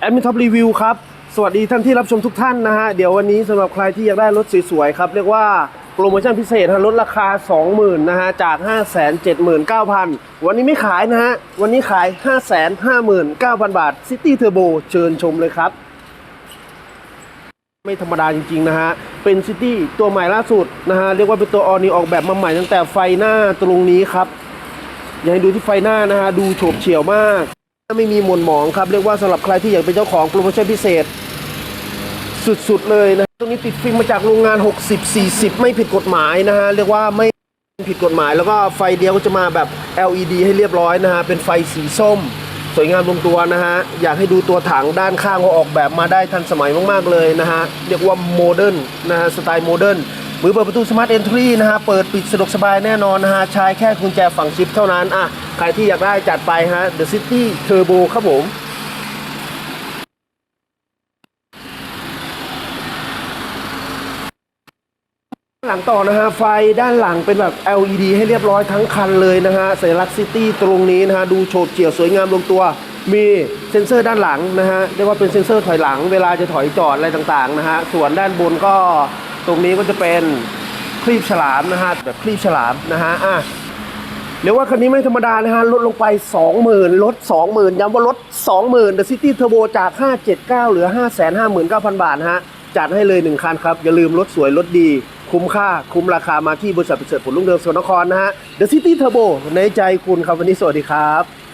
แอดมินท็อปรีวิวครับ สวัสดีท่านที่รับชมทุกท่านนะฮะ เดี๋ยววันนี้สำหรับใครที่อยากได้รถสวยๆครับ เรียกว่าโปรโมชั่นพิเศษลดราคา 20,000นะฮะ จาก 579,000 วันนี้ไม่ขายนะฮะ วันนี้ขาย 559,000 บาท City Turbo เชิญชมเลยครับ ไม่ธรรมดาจริง ๆ นะฮะ เป็นซิตี้ตัวใหม่ล่าสุดนะฮะ เรียกว่าเป็นตัวออนิออกแบบมาใหม่ตั้งแต่ไฟหน้าตรงนี้ครับ อยากให้ดูที่ไฟหน้านะฮะ ดูโฉบเฉี่ยวมาก ไม่มีหมวนหมองครับ เรียกว่าสำหรับใครที่อยากเป็นเจ้าของโปรโมชั่นพิเศษ สุดๆเลยนะตรงนี้ติดฟิล์มมาจากโรงงาน 60-40 ไม่ผิดกฎหมายนะฮะเรียกว่าไม่ผิดกฎหมาย แล้วก็ไฟเดียวก็จะมาแบบ LED ให้เรียบร้อยนะฮะเป็นไฟสีส้ม สวยงามลงตัวนะฮะอยากให้ดูตัวถังด้านข้างว่าออกแบบมาได้ทันสมัยมากๆเลยนะฮะเรียกว่าโมเดิร์นนะฮะสไตล์โมเดิร์น มือเปิดประตูสมาร์ทเอนทรีนะฮะ เปิดปิดสะดวกสบายแน่นอนนะฮะ ใช้แค่กุญแจฝั่งชิปเท่านั้น อะ ใครที่อยากได้จัดไปฮะ The City Turbo ครับผมหลังต่อนะฮะไฟด้านหลังเป็นแบบ LED ให้เรียบร้อยทั้งคันเลยนะฮะสัญลักษณ์ซิตี้ตรงนี้นะฮะดูโฉบเฉี่ยวสวยงามลงตัว มีเซ็นเซอร์ด้านหลังนะฮะเรียกว่าเป็นเซ็นเซอร์ถอยหลัง เวลาจะถอยจอดอะไรต่างๆนะฮะส่วนด้านบนก็ ตรงนี้ก็จะเป็นคลีบฉลามนะฮะแบบคลีบฉลามนะฮะอะเรียกว่าคันนี้ไม่ธรรมดานะฮะลดลงไป 20,000ลด 20,000ย้ำว่าลด 20,000 The City Turbo จาก 579 เหลือ 559,000 บาทนะฮะจัดให้เลย 1 คันครับ อย่าลืมรถสวยรถดี คุ้มค่า คุ้มราคามาที่บริษัทประเสริฐผลลุ่งเรืองสกลนครนะฮะ The City Turbo ในใจคุณครับ วันนี้สวัสดีครับ